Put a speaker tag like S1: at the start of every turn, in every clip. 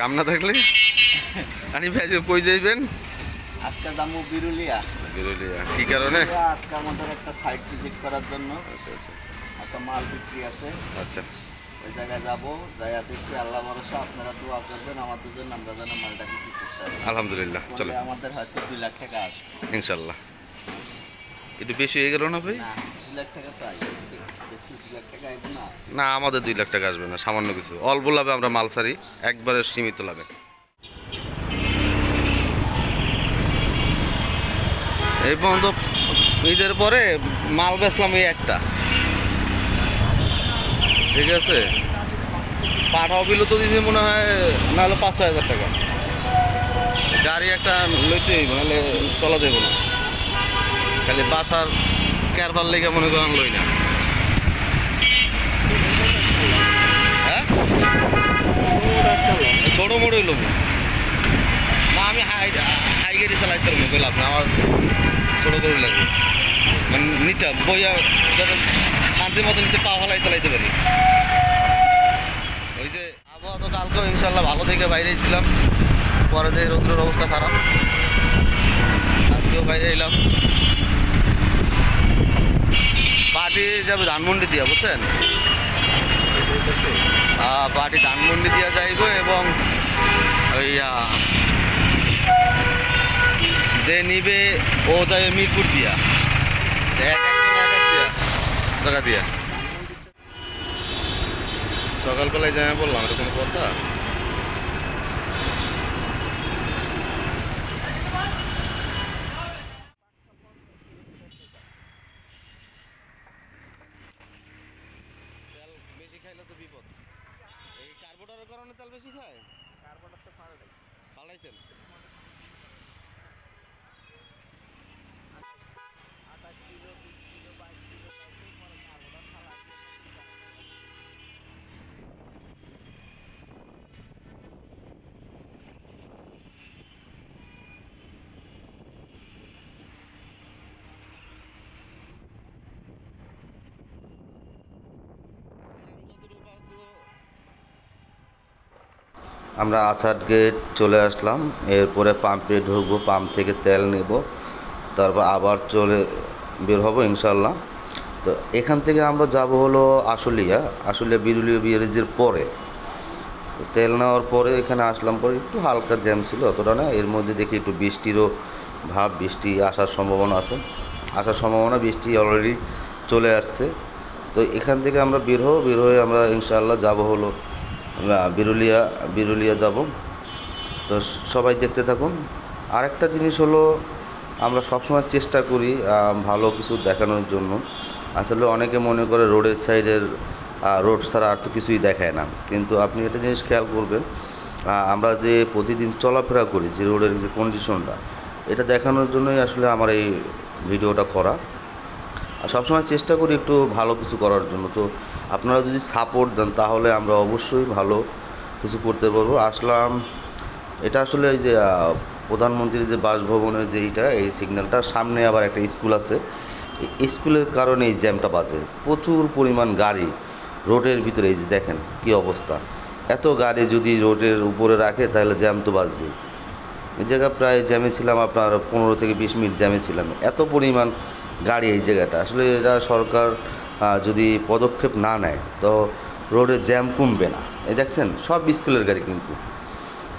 S1: কাম না থাকলে? আনি ভাই কই যাইবেন?
S2: আজকে যাব বিরুলিয়া।
S1: বিরুলিয়া। কি কারণে?
S2: আজকে আমাদের একটা সাইট ভিজিট করার জন্য।
S1: আচ্ছা আচ্ছা।
S2: একটা মাল বিক্রি আছে।
S1: আচ্ছা।
S2: ওই জায়গায় যাব যাইয়া দেখি আল্লাহ ভরসা আপনারা দোয়া করবেন আমাদের জন্য আমরা যেন মালটা বিক্রি করতে
S1: আলহামদুলিল্লাহ চলো।
S2: আমাদের হয়তো দুই লাখ টাকা আসবে।
S1: ইনশাল্লাহ। একটু বেশি হয়ে গেল না ভাই?
S2: না,
S1: আমাদের দুই লাখ টাকা আসবে না, সামান্য কিছু। অল্প লাভে আমরা মাল সারি একবারে সীমিত লাভে। এই পর্যন্ত ঈদের পরে মাল বেচলাম এই একটা। ঠিক আছে? পাঠাও বিল তো দিদি মনে হয় না হলে পাঁচ হাজার টাকা। গাড়ি একটা লইতে হইব, নাহলে চলা দেবো না। খালি বাসার ক্যারবার লেগে মনে করেন লই না। হ্যাঁ? ছোটো মোড় হইল না, আমি হাই হাই গাড়ি চালাইতে পারব কইলাম না আমার ছোটো করে লাগবে। মানে নিচে, বইয়া যাতে শান্তির মতো নিচে পা ফেলাই চালাইতে পারি। ওই যে আবহাওয়া তো কালকেও ইনশাল্লাহ ভালো দেখে বাইরে ছিলাম পরে যে রৌদ্রের অবস্থা খারাপ। আজকেও বাইরে এলাম। পার্টি যাবে ধানমন্ডি দিয়া, বুঝছেন? পার্টি ধানমন্ডি দিয়া যাইব এবং ওই যে নিবে ও যাবে মিরপুর দিয়া। দিয়া সকালবেলায় যাই বললাম এটা কোনো কথা তেল বেশি খাইলে তো বিপদ এই কার্বোটারের কারণে তেল বেশি খায়? কার্বোটার তো পাল্টাই পাল্টাইছেন আমরা আসাদ গেট চলে আসলাম, এরপরে পাম্পে ঢুকবো পাম্প থেকে তেল নেব, তারপর আবার চলে বের হব ইনশাল্লাহ তো এখান থেকে আমরা যাব হলো আশুলিয়া আশুলিয়া বিরুলিয়া ব্রিজের পরে। তেল নেওয়ার পরে এখানে আসলাম পরে একটু হালকা জ্যাম ছিল অতটা না, এর মধ্যে দেখি একটু বৃষ্টিরও ভাব, বৃষ্টি আসার সম্ভাবনা আছে। আসার সম্ভাবনা, বৃষ্টি অলরেডি চলে আসছে। তো এখান থেকে আমরা বের হব, বের হয়ে আমরা ইনশাআল্লাহ যাব হলো বিরুলিয়া বিরুলিয়া যাব। তো সবাই দেখতে থাকুন। আরেকটা জিনিস হলো, আমরা সবসময় চেষ্টা করি ভালো কিছু দেখানোর জন্য। আসলে অনেকে মনে করে রোডের সাইডের রোড ছাড়া আর তো কিছুই দেখায় না। কিন্তু আপনি একটা জিনিস খেয়াল করবেন আমরা যে প্রতিদিন চলাফেরা করি, যে রোডের যে কন্ডিশনটা এটা দেখানোর জন্যই আসলে আমার এই ভিডিওটা করা। সবসময় চেষ্টা করি একটু ভালো কিছু করার জন্য। তো আপনারা যদি সাপোর্ট দেন, তাহলে আমরা অবশ্যই ভালো কিছু করতে পারব। আসলাম, এটা আসলে এই যে প্রধানমন্ত্রীর যে বাসভবনের যে এইটা, এই সিগন্যালটা সামনে আবার একটা স্কুল আছে। স্কুলের কারণে এই জ্যামটা বাজে। প্রচুর পরিমাণ গাড়ি রোডের ভিতরে, এই যে দেখেন কী অবস্থা। এত গাড়ি যদি রোডের উপরে রাখে, তাহলে জ্যাম তো বাজবে এই জায়গা প্রায় জ্যামে ছিলাম আপনার পনেরো থেকে বিশ মিনিট জ্যামে ছিলাম। এত পরিমাণ গাড়ি এই জায়গাটা। আসলে এটা সরকার যদি পদক্ষেপ না নেয়, তো রোডে জ্যাম কমবে না। এই দেখছেন, সব স্কুলের গাড়ি কিন্তু।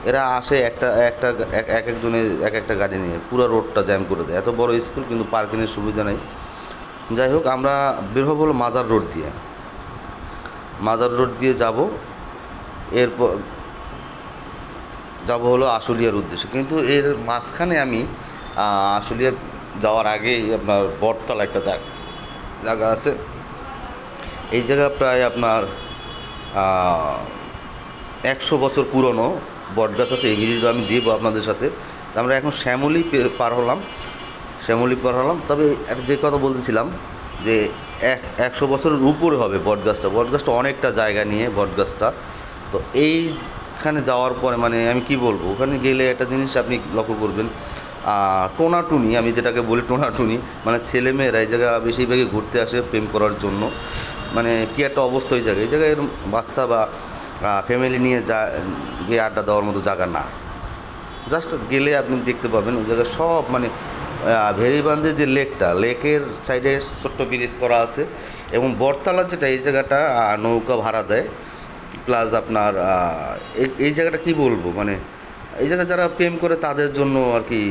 S1: এরা আসে একটা একটা, এক এক একজনের এক একটা গাড়ি নিয়ে, পুরো রোডটা জ্যাম করে দেয়। এত বড় স্কুল কিন্তু পার্কিংয়ের সুবিধা নেই। যাই হোক, আমরা বের হলো মাজার রোড দিয়ে, মাজার রোড দিয়ে যাব। এরপর যাব হলো আশুলিয়ার উদ্দেশ্যে। কিন্তু এর মাঝখানে আমি আশুলিয়া যাওয়ার আগেই আপনার বটতলা একটা জায়গা জায়গা আছে। এই জায়গা প্রায় আপনার একশো বছর পুরনো বটগাছ আছে, এই ভিডিওটা আমি দেবো আপনাদের সাথে। আমরা এখন শ্যামলি পার হলাম, শ্যামলি পার হলাম। তবে একটা যে কথা বলতেছিলাম যে এক, একশো বছরের উপরে হবে বটগাছটা। বটগাছটা অনেকটা জায়গা নিয়ে বটগাছটা। তো এইখানে যাওয়ার পরে মানে আমি কি বলব, ওখানে গেলে একটা জিনিস আপনি লক্ষ্য করবেন টোনাটুনি, আমি যেটাকে বলি টোনাটুনি মানে ছেলেমেয়েরা এই জায়গা বেশিরভাগই ঘুরতে আসে প্রেম করার জন্য। মানে কি একটা অবস্থা ওই জায়গায়, এই জায়গায় বাচ্চা বা ফ্যামিলি নিয়ে যা, গিয়ে আড্ডা দেওয়ার মতো জায়গা না। জাস্ট গেলে আপনি দেখতে পাবেন ওই জায়গায় সব মানে ভেরিবান্ধের যে লেকটা, লেকের সাইডে ছোট্ট ব্রিজ করা আছে এবং বটতলার যেটা, এই জায়গাটা নৌকা ভাড়া দেয়। প্লাস আপনার এই জায়গাটা কি বলব মানে এই জায়গায় যারা প্রেম করে তাদের জন্য আর কি,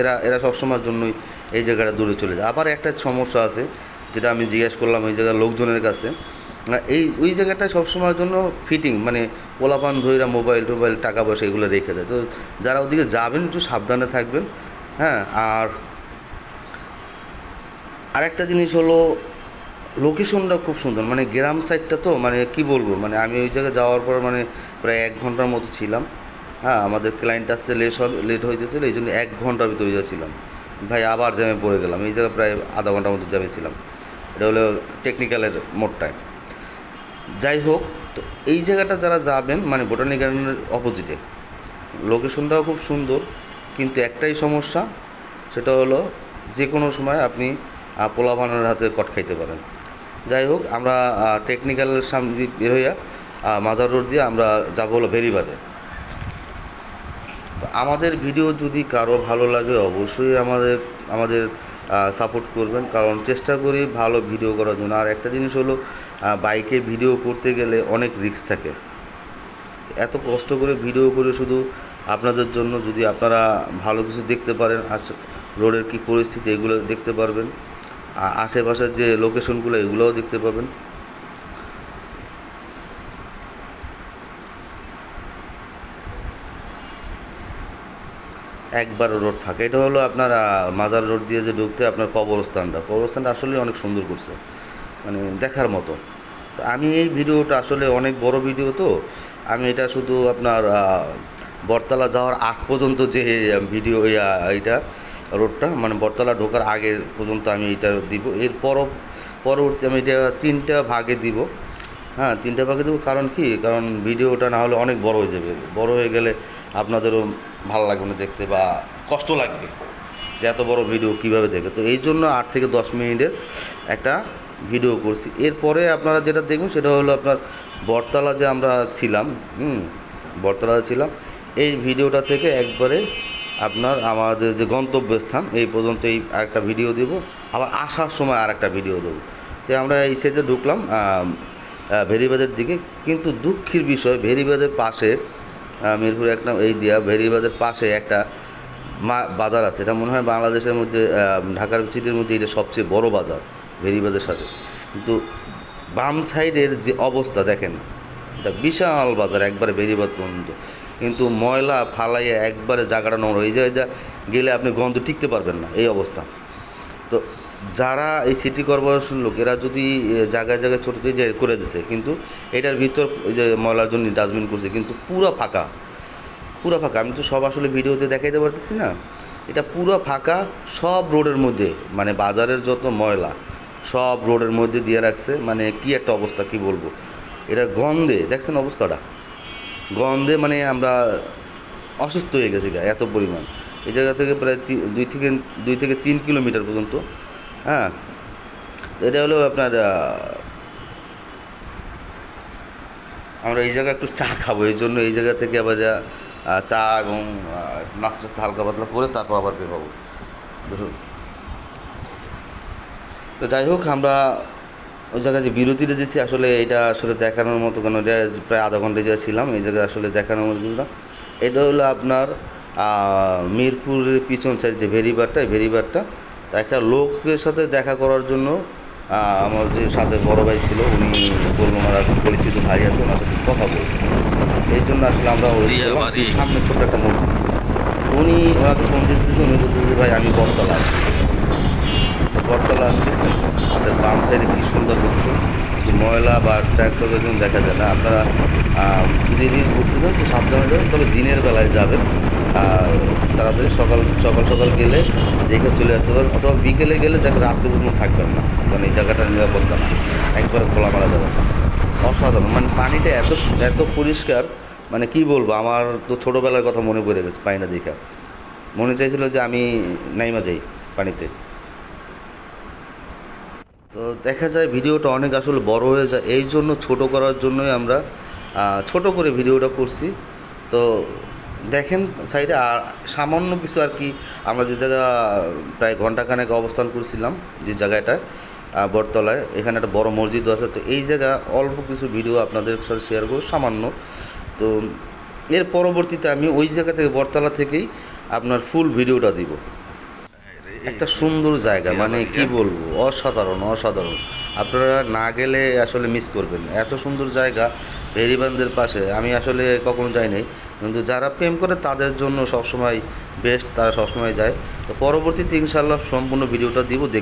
S1: এরা এরা সবসময়ের জন্যই এই জায়গাটা দূরে চলে যায়। আবার একটা সমস্যা আছে, যেটা আমি জিজ্ঞেস করলাম এই জায়গার লোকজনের কাছে। এই, ওই জায়গাটা সবসময়ের জন্য ফিটিং মানে পোলাপান ধইরা মোবাইল টোবাইল টাকা পয়সা এগুলো রেখে দেয়। তো যারা ওদিকে যাবেন, একটু সাবধানে থাকবেন হ্যাঁ? আর আরেকটা জিনিস হলো লোকেশনটা খুব সুন্দর। মানে গ্রাম সাইডটা তো মানে কি বলব? মানে আমি ওই জায়গায় যাওয়ার পর মানে প্রায় এক ঘণ্টার মতো ছিলাম। হ্যাঁ আমাদের ক্লায়েন্ট আসতে লেট হবে লেট হইতেছিল এই জন্য এক ঘণ্টার ভিতরে যাচ্ছিলাম। ভাই আবার জ্যামে পড়ে গেলাম। এই জায়গায় প্রায় আধা ঘণ্টার মতো জ্যামে ছিলাম। এটা হলো টেকনিক্যালের মোড়টায় যাই হোক তো এই জায়গাটা যারা যাবেন মানে বোটানি গার্ডেনের অপোজিটে লোকেশনটাও খুব সুন্দর কিন্তু একটাই সমস্যা সেটা হলো যে কোনো সময় আপনি আহ, পোলাপানের হাতে কট খাইতে পারেন। যাই হোক আমরা টেকনিক্যালের সামনে দিয়ে বের হইয়া মাজার রোড দিয়ে আমরা যাব হলো ভেরিবাদে। তো আমাদের ভিডিও যদি কারও ভালো লাগে, অবশ্যই আমাদের আমাদের সাপোর্ট করবেন। কারণ চেষ্টা করি ভালো ভিডিও করার জন্য। আর একটা জিনিস হলো বাইকে ভিডিও করতে গেলে অনেক রিস্ক থাকে। এত কষ্ট করে ভিডিও করে শুধু আপনাদের জন্য যদি আপনারা ভালো কিছু দেখতে পারেন আশ রোডের কী পরিস্থিতি এগুলো দেখতে পারবেন। আশেপাশের যে লোকেশনগুলো এগুলোও দেখতে পাবেন। একবার রোড ফাঁকা। এটা হলো আপনার মাজার রোড দিয়ে যে ঢুকতে আপনার কবরস্থানটা। কবরস্থানটা আসলে অনেক সুন্দর করছে। মানে দেখার মতো। তো আমি এই ভিডিওটা আসলে অনেক বড় ভিডিও তো। আমি এটা শুধু আপনার বরতলা যাওয়ার আগ পর্যন্ত যে ভিডিও এইটা, রোডটা মানে বরতলা ঢোকার আগে পর্যন্ত আমি এটা দিব। এর পর, পরবর্তী আমি এটা তিনটা ভাগে দিব। হ্যাঁ তিনটা ভাগে দেবো। কারণ কি? কারণ ভিডিওটা না হলে অনেক বড় হয়ে যাবে। বড় হয়ে গেলে আপনাদেরও ভালো লাগবে না দেখতে বা কষ্ট লাগবে যে এত বড় ভিডিও কীভাবে দেখে। তো এই জন্য আট থেকে দশ মিনিটের একটা ভিডিও করছি। এরপরে আপনারা যেটা দেখবেন সেটা হলো আপনার বটতলা যে আমরা ছিলাম, হুম বটতলা ছিলাম, এই ভিডিওটা থেকে একবারে আপনার আমাদের যে গন্তব্যস্থান, এই পর্যন্ত এই একটা ভিডিও দেব। আবার আসার সময় আর একটা ভিডিও দেবো। তো আমরা এই সাইডে ঢুকলাম ভেরিবাদের দিকে। কিন্তু দুঃখের বিষয়, ভেরিবাদের পাশে মিরপুর এক নাম এই দিয়া, ভেরিবাদের পাশে একটা বাজার আছে। এটা মনে হয় বাংলাদেশের মধ্যে ঢাকার সিটির মধ্যে এটা সবচেয়ে বড় বাজার, ভেরিবাদের সাথে। কিন্তু বাম সাইডের যে অবস্থা, দেখেন, এটা বিশাল বাজার, একবারে বেরিবাদ পর্যন্ত। কিন্তু ময়লা ফালাইয়া একবারে জায়গাটা নোংরা এই জায়গায় গেলে আপনি গন্ধ টিকতে পারবেন না, এই অবস্থা। তো যারা এই সিটি কর্পোরেশন লোক এরা যদি জায়গায় জায়গায় ছোটো যে করে দিছে, কিন্তু এটার ভিতর যে ময়লার জন্য ডাস্টবিন করছে, কিন্তু পুরো ফাঁকা। পুরো ফাঁকা। আমি তো সব আসলে ভিডিওতে দেখাইতে পারতেছি না। এটা পুরো ফাঁকা, সব রোডের মধ্যে মানে বাজারের যত ময়লা, সব রোডের মধ্যে দিয়ে রাখছে। মানে কি একটা অবস্থা, কি বলব? এটা গন্ধে, দেখছেন অবস্থাটা? গন্ধে মানে আমরা অসুস্থ হয়ে গেছি এত পরিমাণ। এই জায়গা থেকে প্রায় দুই থেকে দুই থেকে তিন কিলোমিটার পর্যন্ত হ্যাঁ। তো এটা হলো আপনার আমরা এই জায়গায় একটু চা খাব এই জন্য এই জায়গা থেকে আবার আহ, চা এবং আহ, নাস্তা হালকা পাতলা করে তারপর আবার বের হব। ধরুন। তো যাই হোক আমরা ওই জায়গায় যে বিরতিতে দিচ্ছি আসলে এটা আসলে দেখানোর মতো কেন এটা প্রায় আধা ঘণ্টা যে ছিলাম এই জায়গায় আসলে দেখানোর মতো না। এটা হলো আপনার মিরপুরের পিছন সাইড যে ভেরিবারটা এই ভেরিবারটা তা একটা লোকের সাথে দেখা করার জন্য আমার যে সাথে বড় ভাই ছিল উনি বলল ওনার এক পরিচিত ভাই আছে ওনার সাথে কথা বলব এই জন্য আসলে আমরা ওই সামনে ছোট্ট একটা মসজিদ। উনি ওনাকে ফোন দিতে দিতে উনি বলতেছে ভাই আমি বটতলা আছি। তো বটতলা আসতেছেন হাতের বাম সাইডে কি সুন্দর লোকেশন কিন্তু ময়লা বা ট্র্যাক্টর দেখা যায় না। আপনারা যদি এদিকে ঘুরতে যান তো সাবধানে যাবেন তবে দিনের বেলায় যাবেন। তাড়াতাড়ি সকাল সকাল সকাল গেলে দেখে চলে আসতে পারেন। অথবা বিকেলে গেলে দেখে রাত্রে পর্যন্ত থাকবেন না। মানে এই জায়গাটা নিরাপত্তা না। একবারে খোলামেলা জায়গা। অসাধারণ। মানে পানিটা এত এত পরিষ্কার মানে কি বলব, আমার তো ছোটোবেলার কথা মনে পড়ে গেছে পানিটা দেখা। মনে চাইছিল যে আমি নাইমা যাই পানিতে। তো দেখা যায় ভিডিওটা অনেক আসলে বড় হয়ে যায়। এই জন্য ছোট করার জন্যই আমরা ছোট করে ভিডিওটা করছি। তো দেখেন সাইডে আর সামান্য কিছু আর কি আমরা যে জায়গা প্রায় ঘন্টাখানেক অবস্থান করেছিলাম যে জায়গাটায় আহ, বটতলায় এখানে একটা বড় মসজিদও আছে তো এই জায়গা অল্প কিছু ভিডিও আপনাদের সাথে শেয়ার করব সামান্য। তো এর পরবর্তীতে আমি ওই জায়গা থেকে বটতলা থেকেই আপনার ফুল ভিডিওটা দিব। একটা সুন্দর জায়গা মানে কি বলব অসাধারণ অসাধারণ। আপনারা না গেলে আসলে মিস করবেন এত সুন্দর জায়গা ভেরিবান্ধের পাশে আমি আসলে কখনো যাই নাই। কিন্তু যারা প্রেম করে তাদের জন্য সবসময় বেস্ট তারা সবসময় যায়। তো পরবর্তীতে ইনশাল্লাহ সম্পূর্ণ ভিডিওটা দিব দেখ